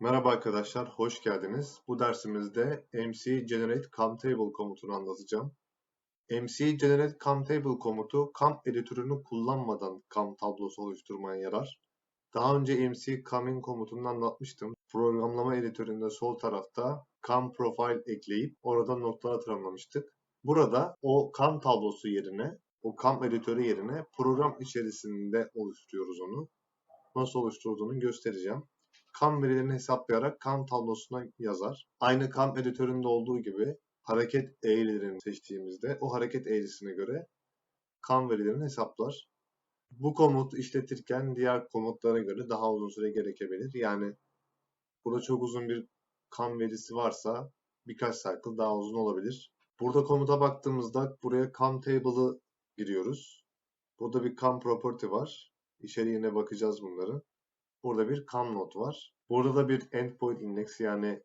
Merhaba arkadaşlar, hoş geldiniz. Bu dersimizde MC Generate CamTable komutunu anlatacağım. MC Generate CamTable komutu Cam editörünü kullanmadan Cam tablosu oluşturmaya yarar. Daha önce MC Cam'in komutunu anlatmıştım. Programlama editöründe sol tarafta Cam Profile ekleyip orada noktalar tanımlamıştık. Burada o Cam tablosu yerine, o Cam editörü yerine program içerisinde oluşturuyoruz onu. Nasıl oluşturduğunu göstereceğim. Kam verilerini hesaplayarak kam tablosuna yazar. Aynı kam editöründe olduğu gibi hareket eğrilerini seçtiğimizde o hareket eğrisine göre kam verilerini hesaplar. Bu komut işletirken diğer komutlara göre daha uzun süre gerekebilir. Yani burada çok uzun bir kam verisi varsa birkaç cycle daha uzun olabilir. Burada komuta baktığımızda buraya kam table'ı giriyoruz. Burada bir kam property var. İçeriğine bakacağız bunları. Burada bir come not var. Burada da bir endpoint index yani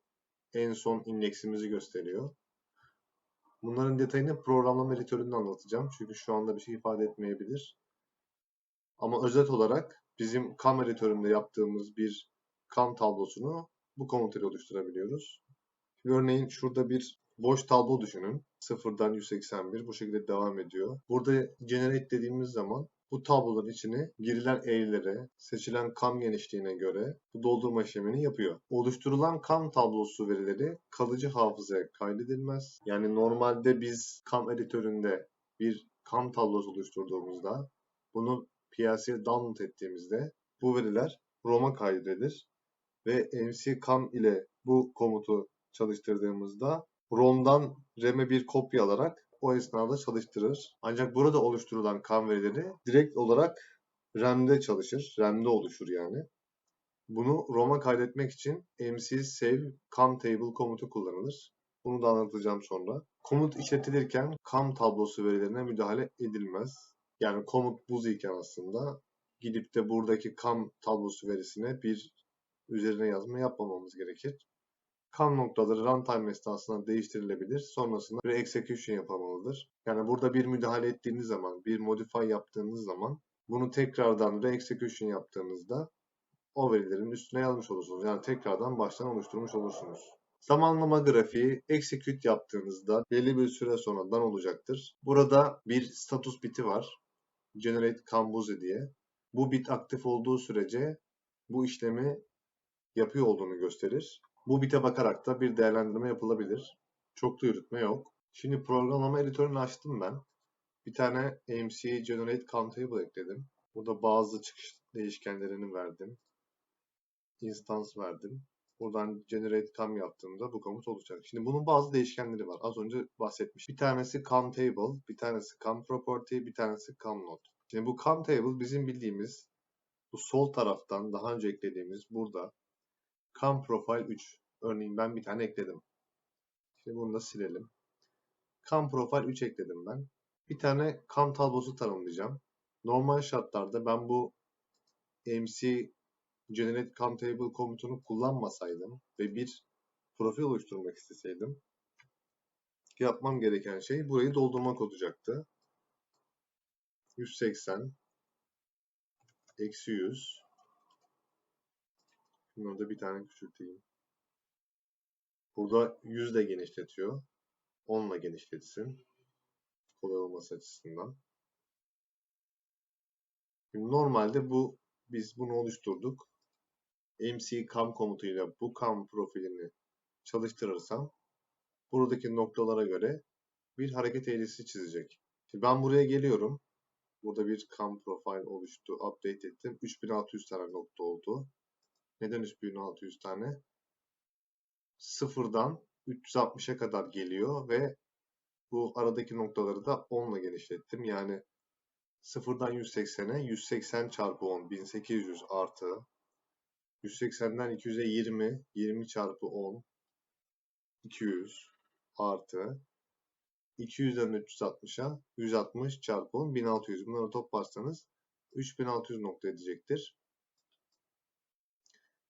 en son indeksimizi gösteriyor. Bunların detayını programlama editöründe anlatacağım. Çünkü şu anda bir şey ifade etmeyebilir. Ama özet olarak bizim CAM editöründe yaptığımız bir CAM tablosunu bu komut ile oluşturabiliyoruz. Örneğin şurada bir boş tablo düşünün. 0'dan 181 bu şekilde devam ediyor. Burada generate dediğimiz zaman bu tabloların içine girilen eğrilere, seçilen kam genişliğine göre bu doldurma işlemini yapıyor. Oluşturulan kam tablosu verileri kalıcı hafızaya kaydedilmez. Yani normalde biz kam editöründe bir kam tablosu oluşturduğumuzda bunu PLC'ye download ettiğimizde bu veriler ROM'a kaydedilir ve MC CAM ile bu komutu çalıştırdığımızda ROM'dan RAM'e bir kopya alarak o esnada çalıştırır. Ancak burada oluşturulan CAM verileri direkt olarak RAM'de çalışır. RAM'de oluşur yani. Bunu ROM'a kaydetmek için MC save CAM table komutu kullanılır. Bunu da anlatacağım sonra. Komut işletilirken CAM tablosu verilerine müdahale edilmez. Yani komut buz iken aslında gidip de buradaki CAM tablosu verisine bir üzerine yazma yapmamamız gerekir. Kan noktaları runtime esnasında değiştirilebilir. Sonrasında re-execution yapılmalıdır. Yani burada bir müdahale ettiğiniz zaman, bir modify yaptığınız zaman bunu tekrardan re-execution yaptığınızda o verilerin üstüne yazmış olursunuz. Yani tekrardan baştan oluşturmuş olursunuz. Zamanlama grafiği execute yaptığınızda belli bir süre sonradan olacaktır. Burada bir status biti var. Generate Cambuzi diye. Bu bit aktif olduğu sürece bu işlemi yapıyor olduğunu gösterir. Bu bite bakarak da bir değerlendirme yapılabilir. Çok da yürütme yok. Şimdi programlama editörünü açtım ben. Bir tane MC Generate Countable ekledim. Burada bazı çıkış değişkenlerini verdim. Instance verdim. Buradan generate cam yaptığımda bu komut olacak. Şimdi bunun bazı değişkenleri var. Az önce bahsetmiş. Bir tanesi cam table, bir tanesi cam property, bir tanesi cam node. Şimdi bu cam table bizim bildiğimiz bu sol taraftan daha önce eklediğimiz burada cam profile 3. Örneğin ben bir tane ekledim. Şimdi bunu da silelim. Cam profile 3 ekledim ben. Bir tane cam tablosu tanımlayacağım. Normal şartlarda ben bu MC generate cam table komutunu kullanmasaydım ve bir profil oluşturmak isteseydim yapmam gereken şey burayı doldurmak olacaktı. 180 eksi 100 Şimdi orada bir tane küçülteyim. Burada 100 de genişletiyor. 10 ile genişletsin. Kolay olması açısından. Şimdi normalde bu biz bunu oluşturduk. MC cam komutuyla bu cam profilini çalıştırırsam buradaki noktalara göre bir hareket eğrisi çizecek. Şimdi ben buraya geliyorum. Burada bir cam profile oluştu. Update ettim. 3600 tane nokta oldu. Neden 3600 tane? Sıfırdan 360'a kadar geliyor ve bu aradaki noktaları da 10 ile genişlettim. Yani sıfırdan 180'e 180 çarpı 10 1800 artı 180'den 200'e 20 20 çarpı 10 200 artı 200'den 360'a 160 çarpı 10 1600. Bunları toplarsanız 3600 nokta edecektir.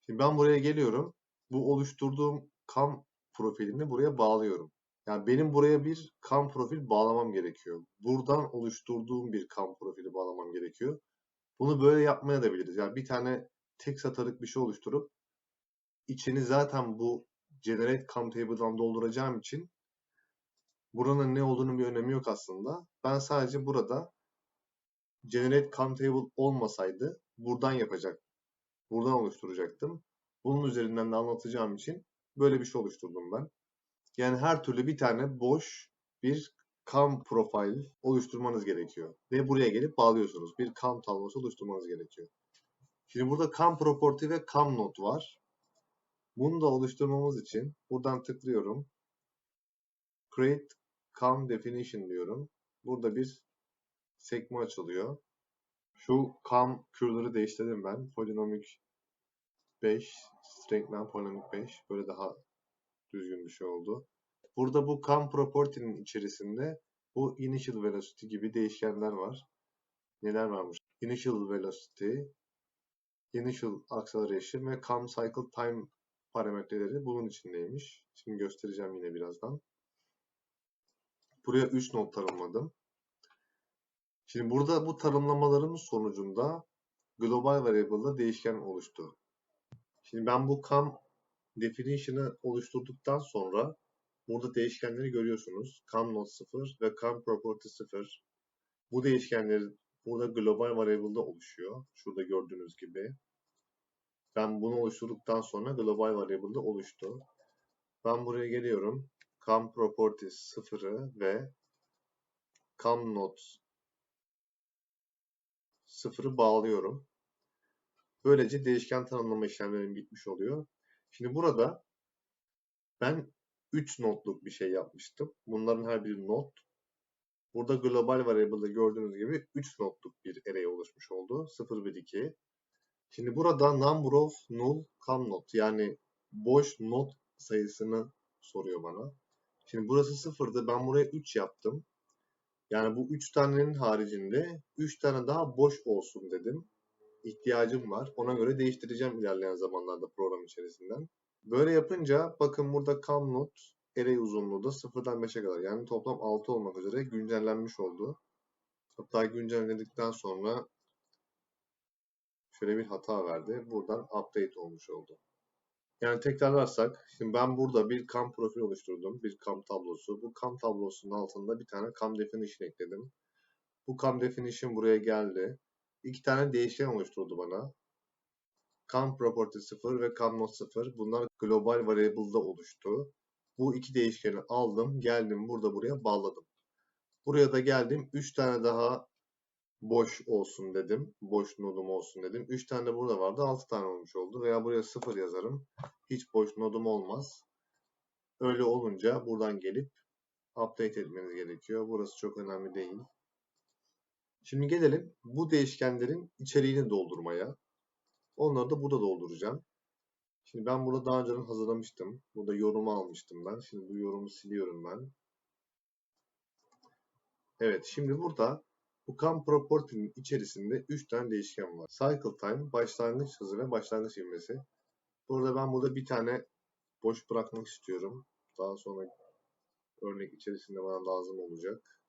Şimdi ben buraya geliyorum. Bu oluşturduğum kam profilini buraya bağlıyorum. Yani benim buraya bir kam profil bağlamam gerekiyor. Buradan oluşturduğum bir kam profili bağlamam gerekiyor. Bunu böyle yapmaya da biliriz. Yani bir tane tek satırlık bir şey oluşturup içini zaten bu generate countable'dan dolduracağım için buranın ne olduğunu bir önemi yok aslında. Ben sadece burada generate countable olmasaydı buradan yapacak. Buradan oluşturacaktım. Bunun üzerinden de anlatacağım için böyle bir şey oluşturdum ben. Yani her türlü bir tane boş bir CAM profil oluşturmanız gerekiyor. Ve buraya gelip bağlıyorsunuz. Bir CAM tablosu oluşturmanız gerekiyor. Şimdi burada CAM property ve CAM not var. Bunu da oluşturmamız için buradan tıklıyorum. Create CAM definition diyorum. Burada bir sekme açılıyor. Şu CAM kürleri değiştirdim ben. Polynomic 5, strength'den polynomic 5. Böyle daha düzgün bir şey oldu. Burada bu CAM property'nin içerisinde bu initial velocity gibi değişkenler var. Neler varmış? Initial velocity, initial acceleration ve CAM cycle time parametreleri bunun içindeymiş. Şimdi göstereceğim yine birazdan. Buraya 3 not tanımladım. Şimdi burada bu tanımlamaların sonucunda global variable'da değişken oluştu. Şimdi ben bu CAM definition'ı oluşturduktan sonra burada değişkenleri görüyorsunuz. CAM not 0 ve CAM property 0. Bu değişkenler burada global variable'da oluşuyor. Şurada gördüğünüz gibi. Ben bunu oluşturduktan sonra global variable'da oluştu. Ben buraya geliyorum. CAM property 0'ı ve CAM not 0'ı bağlıyorum. Böylece değişken tanımlama işlemlerim bitmiş oluyor. Şimdi burada ben 3 notluk bir şey yapmıştım. Bunların her biri not. Burada global variable'da gördüğünüz gibi 3 notluk bir array oluşmuş oldu. 0, 1, 2. Şimdi burada number of null come not yani boş not sayısını soruyor bana. Şimdi burası 0'dı. Ben buraya 3 yaptım. Yani bu 3 tanenin haricinde 3 tane daha boş olsun dedim. İhtiyacım var. Ona göre değiştireceğim ilerleyen zamanlarda program içerisinden. Böyle yapınca bakın burada come not array uzunluğu da 0'dan 5'e kadar yani toplam 6 olmak üzere güncellenmiş oldu. Hatta güncelledikten sonra şöyle bir hata verdi. Buradan update olmuş oldu. Yani tekrarlarsak, şimdi ben burada bir CAM profil oluşturdum. Bir CAM tablosu. Bu CAM tablosunun altında bir tane CAM definition ekledim. Bu CAM definition buraya geldi. İki tane değişken oluşturdu bana. CAM property 0 ve CAM not 0. Bunlar global variable'da oluştu. Bu iki değişkeni aldım, geldim burada buraya bağladım. Buraya da geldim. 3 tane daha boş olsun dedim. Boş nodum olsun dedim. 3 tane de burada vardı. 6 tane olmuş oldu. Veya buraya 0 yazarım. Hiç boş nodum olmaz. Öyle olunca buradan gelip update etmeniz gerekiyor. Burası çok önemli değil. Şimdi gelelim bu değişkenlerin içeriğini doldurmaya. Onları da burada dolduracağım. Şimdi ben burada daha önceden hazırlamıştım. Burada yorumu almıştım ben. Şimdi bu yorumu siliyorum ben. Evet şimdi burada bu CAM property'nin içerisinde 3 tane değişken var. Cycle time, başlangıç hızı ve başlangıç ivmesi. Burada ben burada bir tane boş bırakmak istiyorum. Daha sonra örnek içerisinde bana lazım olacak.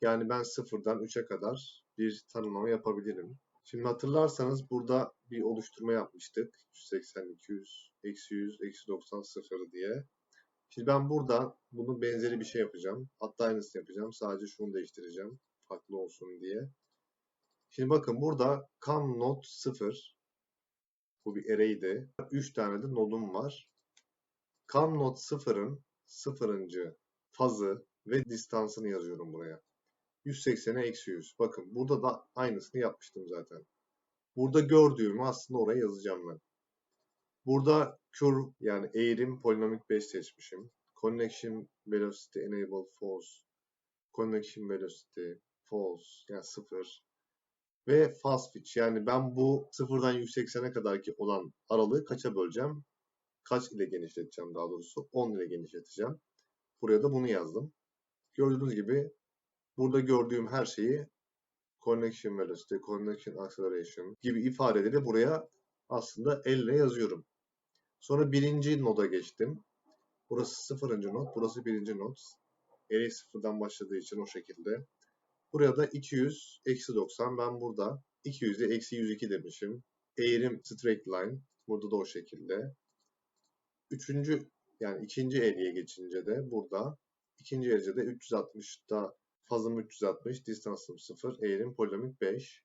Yani ben sıfırdan 3'e kadar bir tanımlama yapabilirim. Şimdi hatırlarsanız burada bir oluşturma yapmıştık. 180, 200, eksi 100, eksi 90, 0 diye. Şimdi ben burada bunun benzeri bir şey yapacağım. Hatta aynısını yapacağım. Sadece şunu değiştireceğim. Farklı olsun diye. Şimdi bakın burada come not 0. Bu bir array'di. 3 tane de nodum var. Come not 0'ın 0. fazı ve distansını yazıyorum buraya. 180'e eksi 100. Bakın burada da aynısını yapmıştım zaten. Burada gördüğümü aslında oraya yazacağım ben. Burada curve yani eğrim polinomik 5 seçmişim. Connection velocity enable false. Connection velocity false yani 0. Ve fast pitch yani ben bu 0'dan 180'e kadarki olan aralığı kaça böleceğim? Kaç ile genişleteceğim daha doğrusu? 10 ile genişleteceğim. Buraya da bunu yazdım. Gördüğünüz gibi burada gördüğüm her şeyi connection velocity, connection acceleration gibi ifadeleri buraya aslında elle yazıyorum. Sonra birinci noda geçtim. Burası sıfırıncı not, burası birinci not. Array sıfırdan başladığı için o şekilde. Buraya da 200, eksi 90. Ben burada 200'e eksi 102 demişim. eğrim straight line. Burada da o şekilde. Üçüncü yani ikinci eğriye geçince de burada ikinci eğrice de 360'da fazım 360, distance'ım 0, eğrim polinomik 5.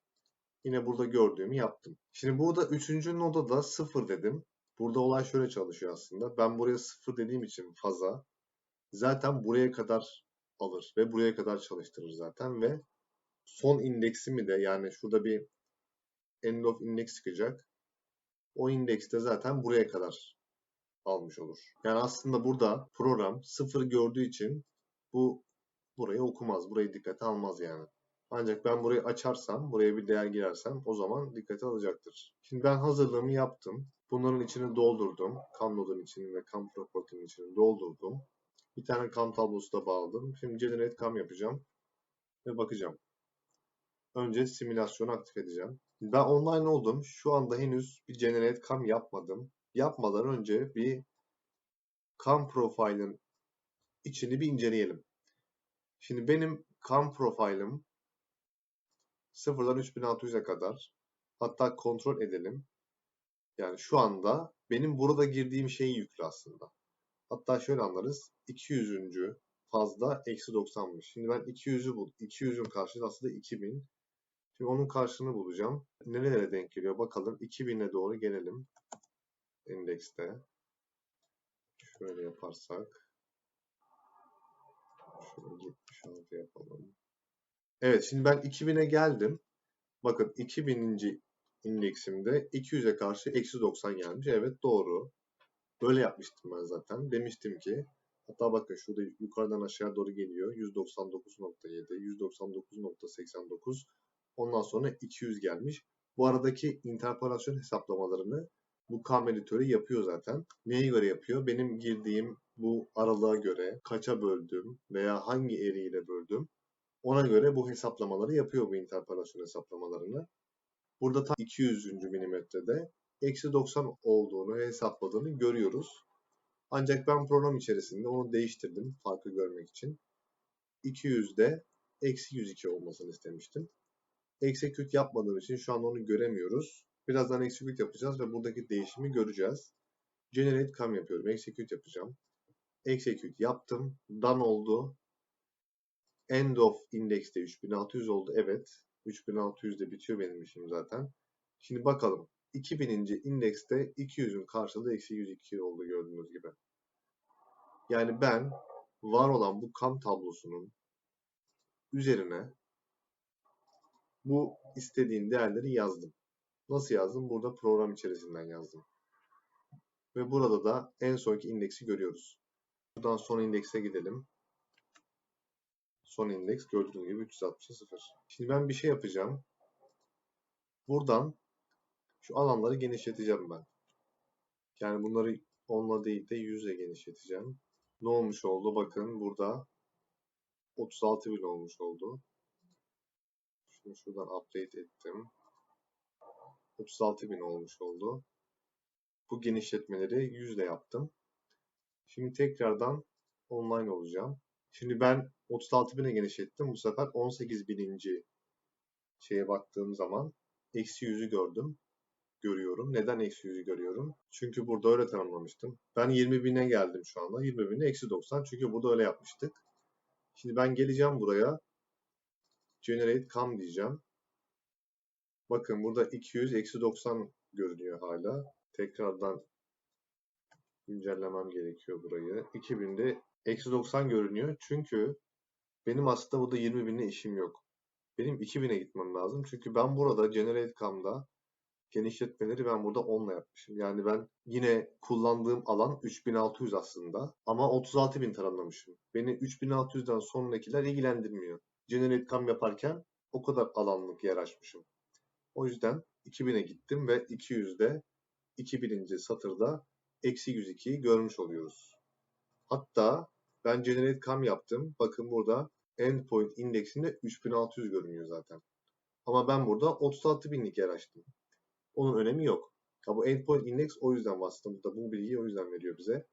Yine burada gördüğümü yaptım. Şimdi burada üçüncü noda da 0 dedim. Burada olay şöyle çalışıyor aslında. Ben buraya 0 dediğim için faza zaten buraya kadar alır ve buraya kadar çalıştırır zaten ve son indeksimi de yani şurada bir end of index çıkacak. O indeks de zaten buraya kadar almış olur. Yani aslında burada program 0 gördüğü için bu burayı okumaz. Burayı dikkate almaz yani. Ancak ben burayı açarsam, buraya bir değer girersem o zaman dikkate alacaktır. Şimdi ben hazırlığımı yaptım. Bunların içini doldurdum. Cam içini ve cam property'nin içini doldurdum. Bir tane cam tablosu da bağladım. Şimdi generate cam yapacağım. Ve bakacağım. Önce simülasyonu aktif edeceğim. Ben online oldum. Şu anda henüz bir generate cam yapmadım. Yapmadan önce bir cam profile'ın içini bir inceleyelim. Şimdi benim cam profile'ım sıfırdan 3600'e kadar. Hatta kontrol edelim. Yani şu anda benim burada girdiğim şey yüklü aslında. Hatta şöyle anlarız. 200. fazla eksi 90'mış. Şimdi ben 200'ü bul. 200'ün karşılığı aslında 2000. Şimdi onun karşılığını bulacağım. Nerelere denk geliyor bakalım. 2000'e doğru gelelim. Endekste. Şöyle yaparsak. Şöyle 76 yapalım. Evet şimdi ben 2000'e geldim. Bakın 2000. indeksimde 200'e karşı eksi 90 gelmiş. Evet doğru. Böyle yapmıştım ben zaten. Demiştim ki hatta bakın şurada yukarıdan aşağı doğru geliyor. 199.7, 199.89 ondan sonra 200 gelmiş. Bu aradaki interpolasyon hesaplamalarını bu kam editörü yapıyor zaten. Neye göre yapıyor? Benim girdiğim bu aralığa göre kaça böldüm veya hangi eğriyle böldüm ona göre bu hesaplamaları yapıyor bu interpolasyon hesaplamalarını. Burada tam 200. milimetrede eksi 90 olduğunu hesapladığını görüyoruz. Ancak ben program içerisinde onu değiştirdim farkı görmek için. 200'de eksi 102 olmasını istemiştim. Execute yapmadığım için şu an onu göremiyoruz. Birazdan execute yapacağız ve buradaki değişimi göreceğiz. Generate cam yapıyorum. Execute yapacağım. Execute yaptım. Done oldu. End of index'te 3600 oldu. Evet. 3600'de bitiyor benim işim zaten. Şimdi bakalım. 2000. indekste 200'ün karşılığı eksi 102 oldu gördüğünüz gibi. Yani ben var olan bu kam tablosunun üzerine bu istediğim değerleri yazdım. Nasıl yazdım? Burada program içerisinden yazdım. Ve burada da en sonki indeksi görüyoruz. Buradan son indekse gidelim. Son indeks gördüğünüz gibi 360'a 0. Şimdi ben bir şey yapacağım. Buradan şu alanları genişleteceğim ben. Yani bunları onla değil de 100'e genişleteceğim. Ne olmuş oldu? Bakın burada 36 bin olmuş oldu. Şunu şuradan update ettim. 36 bin olmuş oldu. Bu genişletmeleri 100 ile yaptım. Şimdi tekrardan online olacağım. Şimdi ben 36 bine genişlettim. Bu sefer 18 bininci şeye baktığım zaman eksi 100'ü gördüm. Görüyorum. Neden eksi 100'ü görüyorum? Çünkü burada öyle tanımlamıştım. Ben 20 bine geldim şu anda. 20 bine eksi 90. Çünkü burada öyle yapmıştık. Şimdi ben geleceğim buraya. Generate cam diyeceğim. Bakın burada 200 eksi 90 görünüyor hala. Tekrardan güncellemem gerekiyor burayı. 2000'de eksi 90 görünüyor. Çünkü benim aslında burada 20 binle işim yok. Benim 2000'e gitmem lazım. Çünkü ben burada Generate Cam'da genişletmeleri ben burada 10'la yapmışım. Yani ben yine kullandığım alan 3600 aslında. Ama 36.000 tanımlamışım. Beni 3600'den sonrakiler ilgilendirmiyor. Generate Cam yaparken o kadar alanlık yer açmışım. O yüzden 2000'e gittim ve 200'de 2000. satırda eksi 102'yi görmüş oluyoruz. Hatta ben generate cam yaptım. Bakın burada endpoint indeksinde 3600 görünüyor zaten. Ama ben burada 36.000'lik yer açtım. Onun önemi yok. Ya bu endpoint index o yüzden aslında burada bu bilgiyi o yüzden veriyor bize.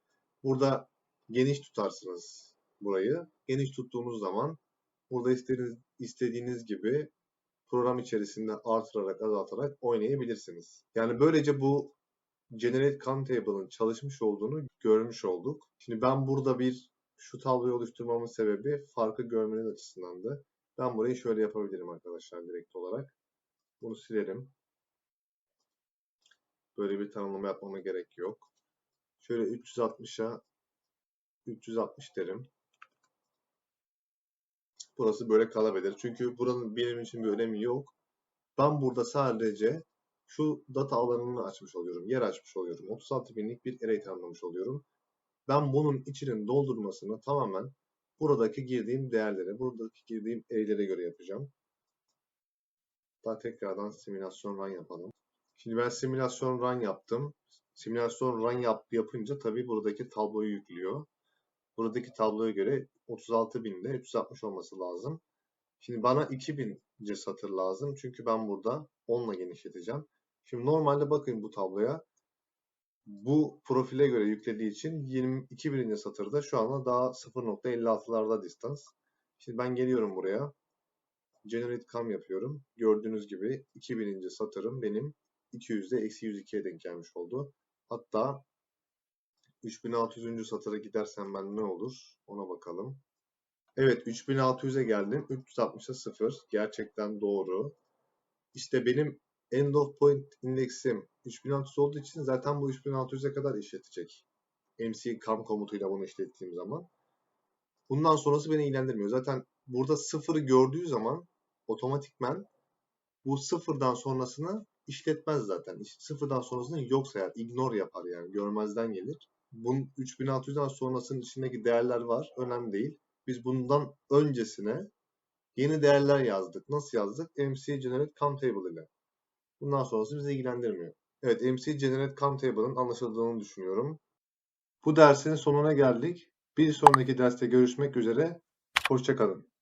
Burada geniş tutarsınız burayı. Geniş tuttuğunuz zaman burada istediğiniz, istediğiniz gibi program içerisinde artırarak azaltarak oynayabilirsiniz. Yani böylece bu Generate Count Table'ın çalışmış olduğunu görmüş olduk. Şimdi ben burada bir şu tabloyu oluşturmamın sebebi farkı görmeniz açısındandı. Ben burayı şöyle yapabilirim arkadaşlar direkt olarak. Bunu silerim. Böyle bir tanımlama yapmama gerek yok. Şöyle 360'a 360 derim. Burası böyle kalabilir. Çünkü buranın benim için bir önemi yok. Ben burada sadece şu data alanını açmış oluyorum. Yer açmış oluyorum. 36 binlik bir array tanımlamış oluyorum. Ben bunun içinin doldurmasını tamamen buradaki girdiğim değerlere, buradaki girdiğim arraylere göre yapacağım. Daha tekrardan simülasyon run yapalım. Şimdi ben simülasyon run yaptım. Simülasyon run yap, yapınca tabii buradaki tabloyu yüklüyor. Buradaki tabloya göre 36.000'de 360 olması lazım. Şimdi bana 2000. satır lazım. Çünkü ben burada 10 ile genişleteceğim. Şimdi normalde bakın bu tabloya. Bu profile göre yüklediği için 22 birinci satırda şu anda daha 0.56'larda distans. Şimdi ben geliyorum buraya. Generate cam yapıyorum. Gördüğünüz gibi 2000. satırım benim 200'de eksi 102'ye denk gelmiş oldu. Hatta 3600. satıra gidersem ben ne olur? Ona bakalım. Evet 3600'e geldim. 360'a 0. Gerçekten doğru. İşte benim end of point indeksim 3600 olduğu için zaten bu 3600'e kadar işletecek. MC cam komutuyla bunu işlettiğim zaman. Bundan sonrası beni ilgilendirmiyor. Zaten burada sıfırı gördüğü zaman otomatikmen bu sıfırdan sonrasını işletmez zaten. Sıfırdan sonrasını yok sayar. Ignore yapar yani. Görmezden gelir. Bunun 3600'den sonrasının içindeki değerler var. Önemli değil. Biz bundan öncesine yeni değerler yazdık. Nasıl yazdık? MC Generate Count Table ile. Bundan sonrası bizi ilgilendirmiyor. Evet MC Generate Table'ın anlaşıldığını düşünüyorum. Bu dersin sonuna geldik. Bir sonraki derste görüşmek üzere. Hoşçakalın.